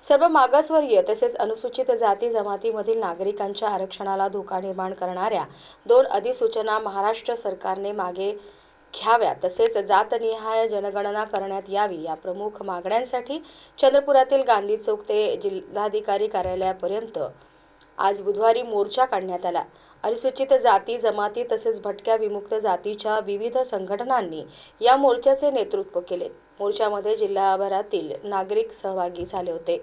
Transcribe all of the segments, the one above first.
सर्व मागासवर्गीय तसेच अनुसूचित जाती जमातीमधील नागरिकांच्या आरक्षणाला धोका निर्माण करणाऱ्या दोन अधिसूचना महाराष्ट्र सरकारने मागे घ्याव्या तसेच जातनिहाय जनगणना करण्यात यावी या प्रमुख मागण्यांसाठी चंद्रपुरातील गांधी चौक ते जिल्हाधिकारी कार्यालयापर्यंत आज बुधवारी मोर्चा काढण्यात आला. अनुसूचित जाती जमाती तसेच भटक्या विमुक्त जातीच्या विविध संघटनांनी या मोर्चाचे नेतृत्व केले. मोर्चामध्ये जिल्हाभरातील नागरिक सहभागी झाले होते.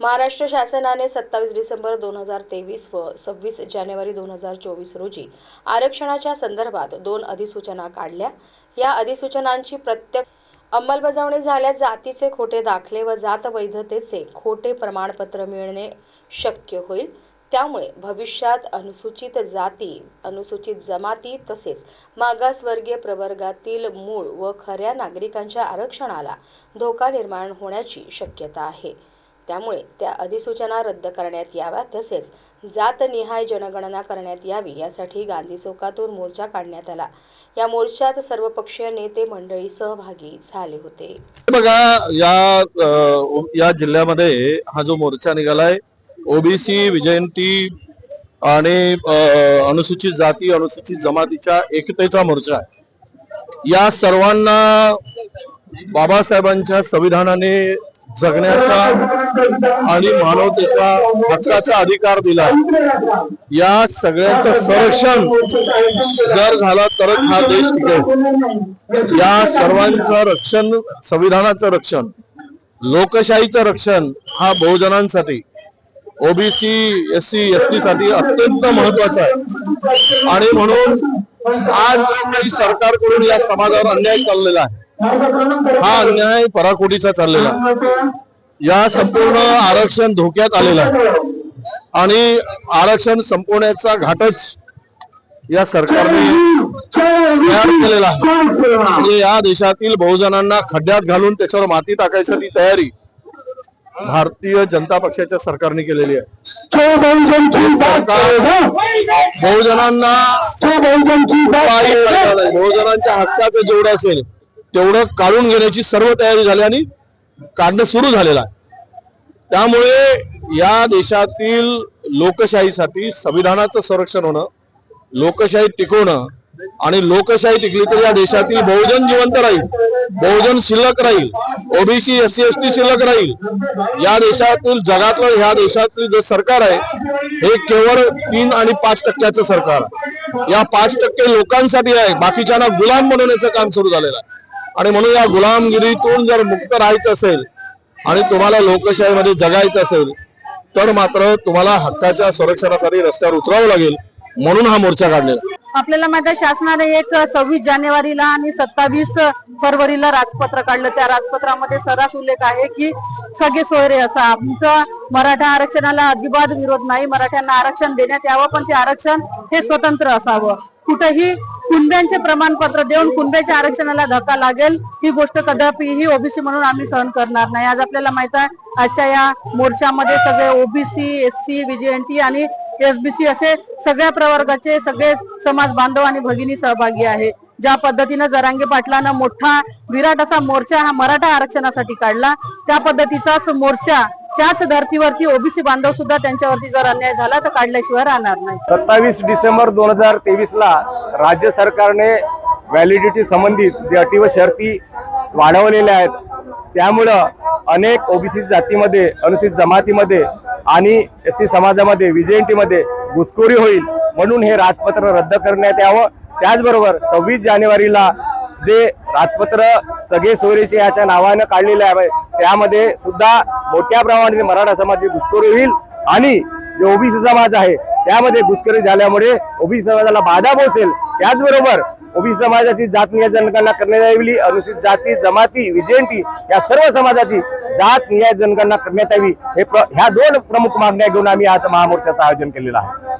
महाराष्ट्र शासनाने सत्तावीस डिसेंबर दोन हजार तेवीस व सव्वीस जानेवारी दोन हजार चोवीस रोजी आरक्षणाच्या संदर्भात दोन अधिसूचना काढल्या. या अधिसूचनांची प्रत्येक अंमलबजावणी झाल्यास जातीचे खोटे दाखले व जात वैधतेचे खोटे प्रमाणपत्र मिळणे शक्य होईल. त्यामुळे भविष्यात अनुसूचित जाती अनुसूचित जमाती तसेच मागासवर्गीय प्रवर्गातील मूळ व खऱ्या नागरिकांच्या आरक्षणाला धोका निर्माण होण्याची शक्यता आहे. त्यामुळे त्या अधिसूचना रद्द करण्यात याव्या तसेच जातनिहाय जनगणना करण्यात यावी यासाठी गांधी चौकातून मोर्चा काढण्यात आला. या मोर्चात सर्वपक्षीय नेते मंडळी सहभागी झाले होते. बघा या या जिल्ह्यामध्ये हा जो मोर्चा निघालाय ओबीसी विजयंती आणि अनुसूचित जाती अनुसूचित जमातीच्या एकतेचा मोर्चा आहे. या सर्वांना बाबासाहेबांच्या संविधानाने जगण्याचा आणि मानवतेचा हक्काचा अधिकार दिला. या सगळ्यांचं संरक्षण जर झालं तरच हा देश टिकेल. या सर्वांचं रक्षण संविधानाचं रक्षण लोकशाहीचं रक्षण हा बहुजनांसाठी OBC S C S T साठी अत्यंत महत्त्वाचा आहे. आणि म्हणून आज काही सरकारकडून या समाजावर अन्याय चाललेला आहे. हा अन्याय पराकोटीचा चाललेला आहे. या संपूर्ण आरक्षण धोक्यात आलेलं आहे. आणि आरक्षण संपवण्याचा घाटच या सरकारने तयार केलेला आहे. म्हणजे या देशातील बहुजनांना खड्ड्यात घालून त्याच्यावर माती टाकायसाठी तयारी भारतीय जनता पक्षाच्या सरकारने केलेली आहे. बहुजनांना बहुजनांच्या हक्काचं जेवढं असेल तेवढं काढून घेण्याची सर्व तयारी झाली आणि काढणं सुरू झालेलं आहे. त्यामुळे या देशातील लोकशाहीसाठी संविधानाचं संरक्षण होणं लोकशाही टिकवणं आणि लोकशाही टिकली तर या देशातील बहुजन जिवंत राहील. बहुजन शिल्लक राहील. ओबीसी एससी एस टी शिल्लक राहील. या देशातील जगातलं ह्या देशातील जे सरकार आहे हे केवळ तीन आणि पाच टक्क्याचं सरकार या पाच टक्के लोकांसाठी आहे. बाकीच्यांना गुलाम बनवण्याचं काम सुरू झालेलं आहे. आणि म्हणून या गुलामगिरीतून जर मुक्त राहायचं असेल आणि तुम्हाला लोकशाहीमध्ये जगायचं असेल तर मात्र तुम्हाला हक्काच्या संरक्षणासाठी रस्त्यावर उतरावं लागेल. म्हणून हा मोर्चा काढलेला आपल्याला माहिती आहे शासनाने एक सव्वीस जानेवारीला आणि सत्तावीस फरवरीला राजपत्र काढलं. त्या राजपत्रामध्ये सरास उल्लेख आहे की सगळे सोयरे असा. आमचं मराठा आरक्षणाला अजिबात विरोध नाही. मराठ्यांना आरक्षण देण्यात यावं पण ते आरक्षण हे स्वतंत्र असावं. कुठेही कुणब्यांचे प्रमाणपत्र देऊन कुणब्याच्या आरक्षणाला धक्का लागेल ही गोष्ट कदापिही ओबीसी म्हणून आम्ही सहन करणार नाही. आज आपल्याला माहीत आहे आजच्या या मोर्चामध्ये सगळे ओबीसी एस सी आणि एसबीसी असे सगळ्या प्रवर्गाचे सगळे समाज बांधव आणि भगिनी सहभागी आहे. ज्या पद्धतीनं जरांगे पाटलानं मोठा विराट असा मोर्चा हा मराठा आरक्षणासाठी काढला त्या पद्धतीचाच मोर्चा त्याच धर्तीवरती ओबीसी बांधव सुद्धा त्यांच्यावरती जर अन्याय झाला तर काढल्याशिवाय राहणार नाही. सत्तावीस डिसेंबर दोन हजार तेवीस ला राज्य सरकारने व्हॅलिडिटी संबंधित जे अटी व शर्ती वाढवलेल्या आहेत त्यामुळं अनेक ओबीसी जातीमध्ये अनुसूचित जमातीमध्ये आणि एस सी समाजामध्ये विजयंतीमध्ये घुसखोरी होईल म्हणून हे राजपत्र रद्द करण्यात यावं. त्याचबरोबर सव्वीस जानेवारीला जे राजपत्र सगळे सोयरेचे याच्या नावानं काढलेले आहे त्यामध्ये सुद्धा मोठ्या प्रमाणात मराठा समाजाची घुसखोरी होईल आणि जे ओबीसी समाज आहे त्यामध्ये घुसखोरी झाल्यामुळे ओबीसी समाजाला बाधा पोहोचेल. त्याचबरोबर ओबीसी समाजाची जात जनगणना करण्यात यावी अनुसूचित जाती जमाती विजयंती या सर्व समाजाची जात निहाय जनगणना करण्यात यावी हे ह्या दोन प्रमुख मागण्या घेऊन आम्ही आज महामोर्चाचं आयोजन केलेलं आहे.